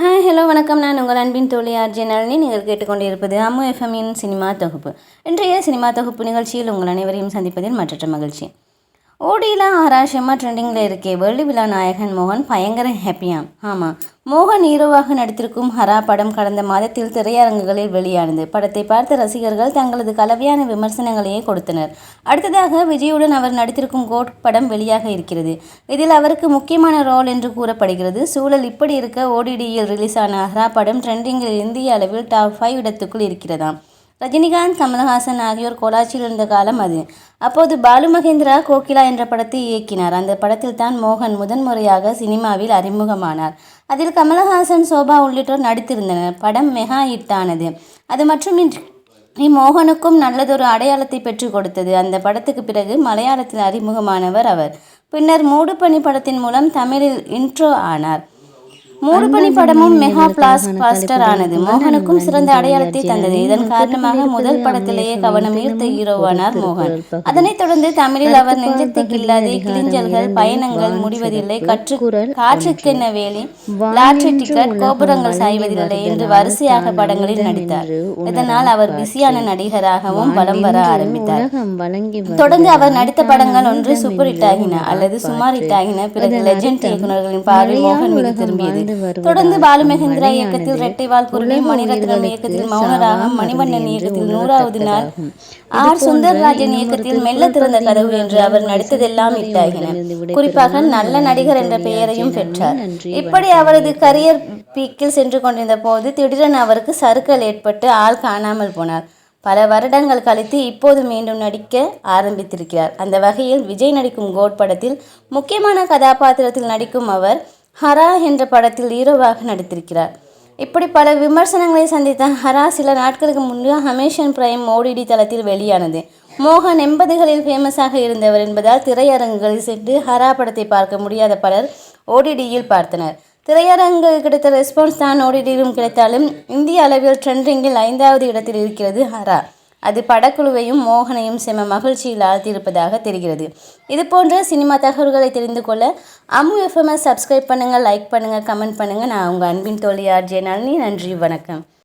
Hi hello வணக்கம். நான் உங்கள் அன்பின் தோழி ஆர்ஜே நளினி. நீங்கள் கேட்டுக்கொண்டிருப்பது அம்மு எஃப்எம்இன் சினிமா தொகுப்பு. இன்றைய சினிமா தொகுப்பு நிகழ்ச்சியில் உங்கள் அனைவரையும் சந்திப்பதில் மற்றற்ற மகிழ்ச்சி. ஓடியில் ஆராஷமாக ட்ரெண்டிங்கில் இருக்கே வெள்ளி விழா நாயகன் மோகன் பயங்கர ஹாப்பியாம் ஆமாம் மோகன் ஹீரோவாக நடித்திருக்கும் ஹரா படம் கடந்த மாதத்தில் திரையரங்குகளில் வெளியானது. படத்தை பார்த்த ரசிகர்கள் தங்களது கலவையான விமர்சனங்களையே கொடுத்தனர். அடுத்ததாக விஜயுடன் அவர் நடித்திருக்கும் கோட் படம் வெளியாக இருக்கிறது. இதில் அவருக்கு முக்கியமான ரோல் என்று கூறப்படுகிறது. சூழல் இப்படி இருக்க ஓடிடியில் ரிலீஸ் ஆன ஹரா படம் ட்ரெண்டிங்கில் இந்திய அளவில் டாப் ஃபைவ் இடத்துக்குள் இருக்கிறதாம். ரஜினிகாந்த் கமல்ஹாசன் ஆகியோர் கோலாச்சியில் இருந்த காலம் அது. அப்போது பாலு மகேந்திரா கோகிலா என்ற படத்தை இயக்கினார். அந்த படத்தில் தான் மோகன் முதன்முறையாக சினிமாவில் அறிமுகமானார். அதில் கமலஹாசன் சோபா உள்ளிட்டோர் நடித்திருந்தனர். படம் மெகா ஹிட்டானது. அது மட்டுமின்றி மோகனுக்கும் நல்லதொரு அடையாளத்தை பெற்றுக் கொடுத்தது. அந்த படத்துக்கு பிறகு மலையாளத்தில் அறிமுகமானவர் அவர். பின்னர் மூடுபனி படத்தின் மூலம் தமிழில் இன்ட்ரோ ஆனார். மூடுபனி படமும் மெகா பிளாஸ் பாஸ்டர் ஆனது மோகனுக்கும் சிறந்த அடையாளத்தை தந்தது. இதன் காரணமாக முதல் படத்திலேயே கவனம் ஈர்த்த ஹீரோவானார் மோகன். அதனைத் தொடர்ந்து தமிழில் அவர் நெஞ்சத்தை கில்லாதே கிளிஞ்சல்கள் பயணங்கள் முடிவதில்லை. கற்று காற்றுக்கென்ன வேலி? லாட்ரி டிக்கெட் கோபுரங்கள் சாய்வதில்லை என்று வரிசையாக படங்களில் நடித்தார். இதனால் அவர் பிஸியான நடிகராகவும் வலம் வர ஆரம்பித்தார். தொடர்ந்து அவர் நடித்த படங்கள் ஒன்று சூப்பர் ஹிட் ஆகின அல்லது சுமார் ஹிட் ஆகின பிறகு லெஜெண்ட் இயக்குநர்களின் பார்வை மோகன் மீது திரும்பியது. தொடர்ந்து பாலு மகேந்திரா இயக்கத்தில் ரெட்டைவால் குருவி மணிரத்னம் இயக்கத்தில் மௌனராகம் மணிவண்ணன் இயக்கத்தில் நூறாவது நாள். ஆர் சுந்தர்ராஜன் இயக்கத்தில் மெல்ல திறந்த கதவு என்று அவர் நடித்ததெல்லாம் இட்டாகின குறிப்பாக நல்ல நடிகர் என்ற பெயரையும் பெற்றார். இப்படி அவரது கரியர் பீக்கில் சென்று கொண்டிருந்த போது திடீரென அவருக்கு சறுக்கல் ஏற்பட்டு ஆள் காணாமல் போனார். பல வருடங்கள் கழித்து இப்போது மீண்டும் நடிக்க ஆரம்பித்திருக்கிறார். அந்த வகையில் விஜய் நடிக்கும் கோட் படத்தில் முக்கியமான கதாபாத்திரத்தில் நடிக்கும் அவர் ஹரா என்ற படத்தில் ஹீரோவாக நடித்திருக்கிறார். இப்படி பல விமர்சனங்களை சந்தித்த ஹரா சில நாட்களுக்கு முன்பு அமேசான் பிரைம் ஓடிடி தளத்தில் வெளியானது. மோகன் எண்பதுகளில் ஃபேமஸாக இருந்தவர் என்பதால் திரையரங்குகளில் சென்று ஹரா படத்தை பார்க்க முடியாத பலர் ஓடிடியில் பார்த்தனர். திரையரங்கு கிடைத்த ரெஸ்பான்ஸ் தான் ஓடிடியிலும் கிடைத்தாலும் இந்திய அளவில் ட்ரெண்டிங்கில் ஐந்தாவது இடத்தில் இருக்கிறது ஹரா. அது படக்குழுவையும் மோகனையும் செம மகிழ்ச்சியில் ஆழ்த்தியிருப்பதாக தெரிகிறது. இது போன்ற சினிமா தகவல்களை தெரிந்து கொள்ள அம்மு எஃப்எம்எஸ் சப்ஸ்கிரைப் பண்ணுங்கள் லைக் பண்ணுங்கள் கமெண்ட் பண்ணுங்கள் நான் உங்கள் அன்பின் தோழி ஆர்ஜே நளினி நன்றி வணக்கம்.